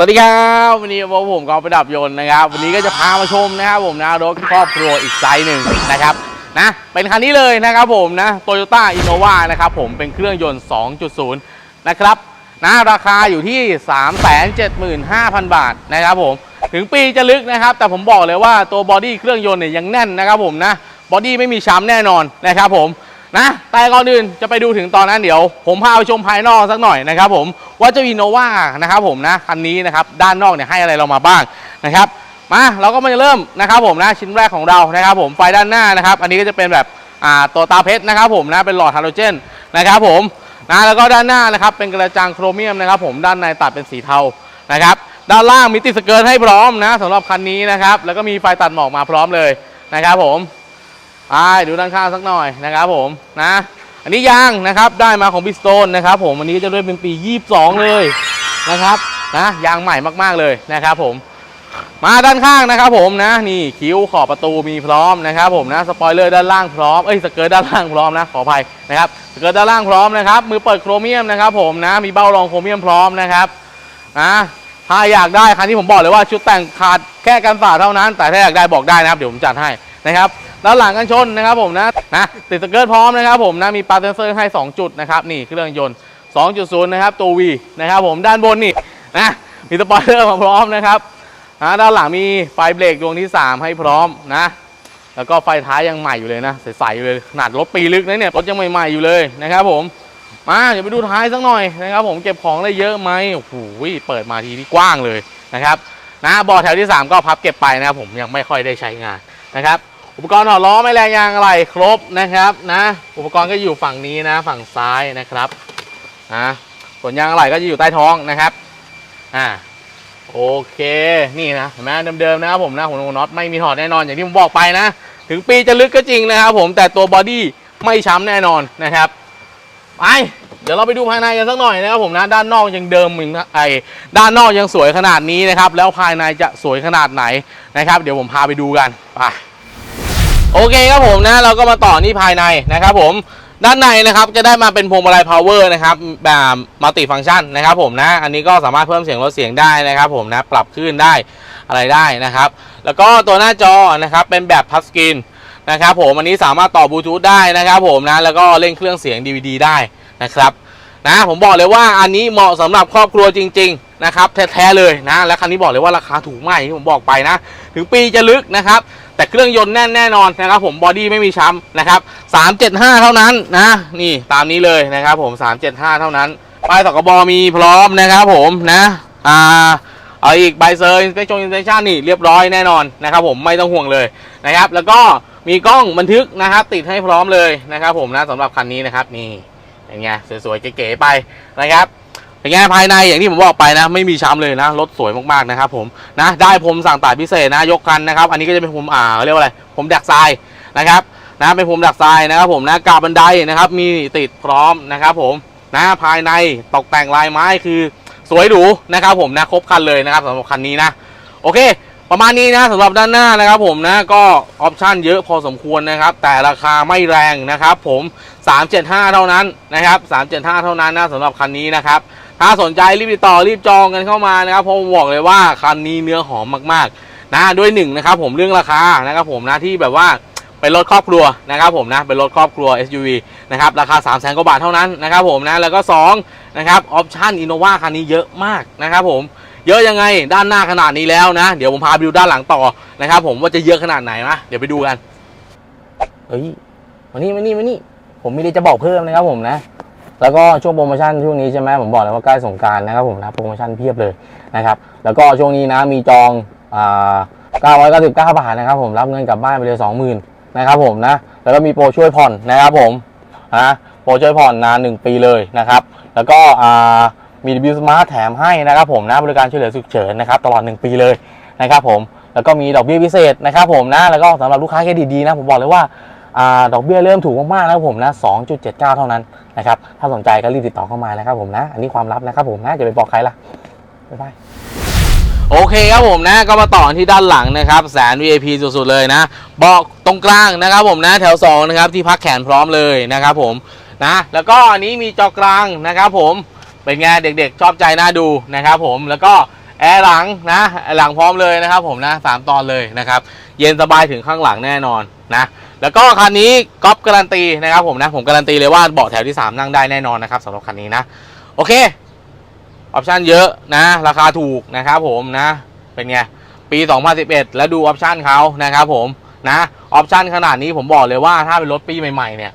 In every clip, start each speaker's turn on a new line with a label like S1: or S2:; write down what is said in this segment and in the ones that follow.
S1: สวัสดีครับวันนี้ผมกองประดับยนต์นะครับ วันนี้ก็จะพามาชมนะครับผมนะรถครอบครัวอีกไซส์หนึ่งนะครับนะเป็นคันนี้เลยนะครับผมนะ Toyota Innova นะครับผมเป็นเครื่องยนต์ 2.0 นะครับนะราคาอยู่ที่ 375,000 บาทนะครับผมถึงปีจะลึกนะครับ แต่ผมบอกเลยว่าตัวบอดี้เครื่องยนต์เนี่ยยังแน่นนะครับผมนะบอดี้ไม่มีช้ำแน่นอนนะครับผม นะแต่ก่อนอื่นจะไปดูถึงตอนนั้นเดี๋ยว ผมพาไปชมภายนอกสักหน่อยนะครับผมว่าเจ้าอินโนวานะครับผมนะคันนี้นะครับด้านนอกเนี่ยให้อะไรเรามาบ้างนะครับมาเราก็มาเริ่มนะครับผมนะชิ้นแรกของเรานะครับผมไฟด้านหน้านะครับ อันนี้ก็จะเป็นแบบอ่าตัวตาเพชรนะครับผมนะเป็นหลอดฮาโลเจนนะครับผมนะแล้วก็ด้านหน้านะครับเป็นกระจังโครเมียมนะครับผมด้านในตัดเป็นสีเทานะครับด้านล่างมีติดสเกิร์ตให้พร้อมนะสำหรับคันนี้นะครับแล้วก็มีไฟตัดหมอกมาพร้อมเลยนะครับผม ไปดูด้านข้างสักหน่อยนะครับผมนะ อันนี้ยางนะครับได้มาของบิสโตนนะครับผมอันนี้จะด้วยเป็นปี 22 เลยนะครับนะยางใหม่มากๆเลยนะครับผม มาด้านข้างนะครับผมนะนี่คิ้วขอบประตูมีพร้อมนะครับผมนะสปอยเลอร์ด้านล่างพร้อมเอ้ยสเกิร์ตด้านล่างพร้อมนะขออภัยนะครับสเกิร์ตด้านล่างพร้อมนะครับมือเปิดโครเมียมนะครับผมนะมีเบ้ารองโครเมียมพร้อมนะครับนะถ้าอยากได้คันที่ผมบอกเลยว่าชุดแต่งขาดแค่กันฝาเท่านั้น แต่ถ้าอยากได้บอกได้นะครับ เดี๋ยวผมจัดให้นะครับ ด้านหลังกันชนนะครับผมนะนะติดสเกิร์ตพร้อมนะครับผมนะมีปาร์เซนเซอร์ให้ 2 จุดนะครับนี่เครื่องยนต์ 2.0 นะครับตัว V นะครับผมด้านบนนี่นะมีสปอยเลอร์มาพร้อมนะครับนะด้านหลังมีไฟเบรกดวงที่ 3 ให้พร้อมนะแล้วก็ไฟท้ายยังใหม่อยู่เลยนะใสๆอยู่เลยขนาดรถปีลึกนะเนี่ยรถยังใหม่ๆอยู่เลยนะครับผมมาเดี๋ยวไปดูท้ายสักหน่อยนะครับผมเก็บของได้เยอะไหมโอ้โหเปิดมาทีที่กว้างเลยนะครับนะบอแถวที่ 3 ก็พับเก็บไปนะครับผมยังไม่ค่อยได้ใช้งานนะครับ อุปกรณ์ถอดล้อไม่แรงยางอะไรครบนะครับนะอุปกรณ์ก็อยู่ฝั่งนี้นะ ฝั่งซ้ายนะครับนะส่วนยางอะไรก็จะอยู่ใต้ท้องนะครับอ่าโอเคนี่นะเห็นไหมเดิมๆนะครับผมนะหัวน็อตไม่มีถอดแน่นอนอย่างที่ผมบอกไปนะ ถึงปีจะลึกก็จริงนะครับผมแต่ตัวบอดี้ไม่ช้ำแน่นอนนะครับไปเดี๋ยวเราไปดูภายในกันสักหน่อยนะครับผมนะด้านนอกยังเดิมเหมือนไอ้ด้านนอกยังสวยขนาดนี้นะครับ แล้วภายในจะสวยขนาดไหนนะครับ เดี๋ยวผมพาไปดูกันไป โอเคครับผมนะเราก็มาต่อที่ภายในนะครับผมด้านในนะครับจะได้มาเป็นพวงมาลัย power นะครับแบบมัลติฟัง c t ชันนะครับผมนะอันนี้ก็สามารถเพิ่มเสียงลดเสียงได้นะครับผมนะปรับขึ้นได้อะไรได้นะครับ แล้วก็ตัวหน้าจอนะครับเป็นแบบพั s สกรีนนะครับผมอันนี้สามารถต่อบลูทูธได้นะครับผมนะแล้วก็เล่นเครื่องเสียง DVD ได้นะครับนะผมบอกเลยว่าอันนี้เหมาะสำหรับครอบครัวจริง ๆนะครับแท้ๆเลยนะและคันนี้บอกเลยว่าราคาถูกมากอย่างที่ผมบอกไปนะ ถึงปีจะลึกนะครับ แต่เครื่องยนต์แน่นแน่นอนนะครับผมบอดี้ไม่มีช้ำนะครับ375 เท่านั้นนะ นี่ตามนี้เลยนะครับผม 375 เท่านั้นป้ายสกบมีพร้อมนะครับผมนะอ่าเอาอีกใบเซอร์อินสเปคชั่นอินสเปคชั่นนี่เรียบร้อยแน่นอนนะครับผมไม่ต้องห่วงเลยนะครับแล้วก็มีกล้องบันทึกนะครับติดให้พร้อมเลยนะครับผมนะสำหรับคันนี้นะครับนี่อย่างเงี้ยสวยๆเก๋ๆไปนะครับ เป็นไงภายในอย่างที่ผมบอกไปนะ ไม่มีช้ำเลยนะรถสวยมากๆนะครับผมนะได้ผมสั่งตัดพิเศษนะยกคันนะครับ อันนี้ก็จะเป็นผมอ่าเรียกว่าอะไรผมดักทรายนะครับนะเป็นผมดักทรายนะครับผมนะกาบบันไดนะครับมีติดพร้อมนะครับผมนะภายในตกแต่งลายไม้คือสวยหรูนะครับผมนะครบคันเลยนะครับสำหรับคันนี้นะโอเค ประมาณนี้นะสำหรับด้านหน้านะครับผมนะก็ออปชั่นเยอะพอสมควรนะครับ แต่ราคาไม่แรงนะครับผม 375 เท่านั้นนะครับ375 เท่านั้นนะสำหรับคันนี้นะครับถ้าสนใจรีบติดต่อรีบจองกันเข้ามานะครับเพราะผมบอกเลยว่าคันนี้เนื้อหอมมากๆนะด้วยหนึ่งนะครับผมเรื่องราคานะครับผมนะที่แบบว่าเป็นรถครอบครัวนะครับผมนะเป็นรถครอบครัว SUV นะครับราคา 3 0 0แสนกว่าบาทเท่านั้นนะครับผมนะแล้วก็2นะครับออปชั่นอินโนวาคันนี้เยอะมากนะครับผม เยอะยังไงด้านหน้าขนาดนี้แล้วนะ เดี๋ยวผมพาไปดูด้านหลังต่อนะครับ ผมว่าจะเยอะขนาดไหนนะเดี๋ยวไปดูกัน
S2: เฮ้ยมานี่มานี่มานี่ ผมมีอะไรจะบอกเพิ่มนะครับผมนะ แล้วก็ช่วงโปรโมชั่นช่วงนี้ใช่ไหมผมบอกเลยว่าใกล้สงการนะครับผมนะโปรโมชั่นเพียบเลยนะครับ แล้วก็ช่วงนี้นะมีจองอ่า999 บาทนะครับ ผมรับเงินกลับบ้านไปเลย 20,000นะครับผมนะ แล้วก็มีโปรช่วยผ่อนนะครับผมนะโปรช่วยผ่อนนาน 1 ปีเลยนะครับ แล้วก็อ่า มีบิวสมาร์ทแถมให้นะครับผมนะบริการช่วยเหลือฉุกเฉินนะครับตลอด 1 ปีเลยนะครับผมแล้วก็มีดอกเบี้ยพิเศษนะครับผมนะแล้วก็สำหรับลูกค้าเครดิตดีนะผมบอกเลยว่าอ่าดอกเบี้ยเริ่มถูกมากๆนะครับผมนะ 2.79 เท่านั้นนะครับถ้าสนใจก็รีบติดต่อเข้ามานะครับผมนะ อันนี้ความลับนะครับผมนะจะไปบอกใครล่ะบ๊ายบาย
S1: โอเคครับผมนะก็มาต่อที่ด้านหลังนะครับแสน VIP สุดๆเลยนะเบาะตรงกลางนะครับผมนะแถว2นะครับที่พักแขนพร้อมเลยนะครับผมนะแล้วก็อันนี้มีจอกลางนะครับผม เป็นไงเด็กๆ ชอบใจน่าดูนะครับผมแล้วก็แอร์หลังนะแอร์หลังพร้อมเลยนะครับผมนะสามตอนเลยนะครับเย็นสบายถึงข้างหลังแน่นอนนะแล้วก็คันนี้ก๊อฟการันตีนะครับผมนะผมการันตีเลยว่าเบาะแถวที่ 3 นั่งได้แน่นอนนะครับสำหรับคันนี้นะโอเคออปชันเยอะนะราคาถูกนะครับผมนะเป็นไงปี 2011 แล้วดูออปชันเขานะครับผมนะออปชันขนาดนี้ผมบอกเลยว่าถ้าเป็นรถปีใหม่ๆเนี่ย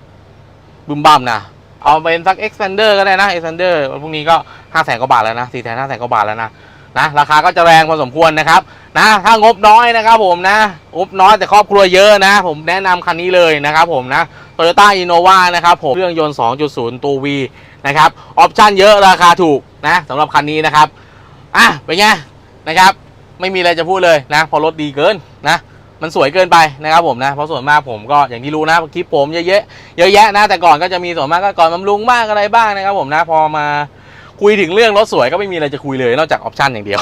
S1: บึมบัมนะ เอาเป็นสัก expander ก็ได้นะ expander พวกนี้ก็5 0 0แสนกว่าบาทแล้วนะ4 5 0 0 0 0กว่าบาทแล้วนะนะราคาก็จะแรงพอสมควรนะครับนะถ้างบน้อยนะครับผมนะงบน้อยแต่ครอบครัวเยอะนะ ผมแนะนำคันนี้เลยนะครับผมนะ Toyota Innova นะครับผมเครื่องยนต์ 2.0 ตัว V นะครับออปชั่นเยอะราคาถูกนะสำหรับคันนี้นะครับอะเป็นไงนะครับ ไม่มีอะไรจะพูดเลยนะ พอรถดีเกินนะ มันสวยเกินไปนะครับผมนะเพราะส่วนมากผมก็อย่างที่รู้นะคลิปผมเยอะแยะเยอะแยะนะแต่ก่อนก็จะมีส่วนมากก็ก่อนบำรุงบ้างอะไรบ้างนะครับผมนะพอมาคุยถึงเรื่องรถสวยก็ไม่มีอะไรจะคุยเลยนอกจากออปชันอย่างเดียว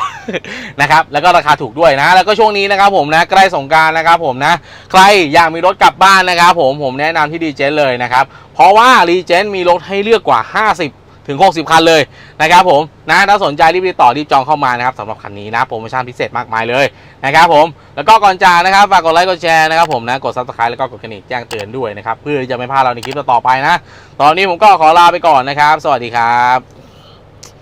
S1: นะครับแล้วก็ราคาถูกด้วยนะ แล้วก็ช่วงนี้นะครับผมนะใกล้สงการนะครับผมนะ ใครอยากมีรถกลับบ้านนะครับผมผมแนะนำที่ดีเจนเลยนะครับเพราะว่ารีเจนมีรถให้เลือกกว่า 50 ถึง 60 คันเลยนะครับผมนะถ้าสนใจรีบติดต่อรีบจองเข้ามานะครับสำหรับคันนี้นะโปรโมชั่นพิเศษมากมายเลยนะครับผมแล้วก็ก่อนจากนะครับฝากกดไลค์กดแชร์นะครับผมนะกดซับสไครต์แล้วก็กดกระดิ่งแจ้งเตือนด้วยนะครับเพื่อจะไม่พลาดเราในคลิปต่อไปนะ ตอนนี้ผมก็ขอลาไปก่อนนะครับ สวัสดีครับ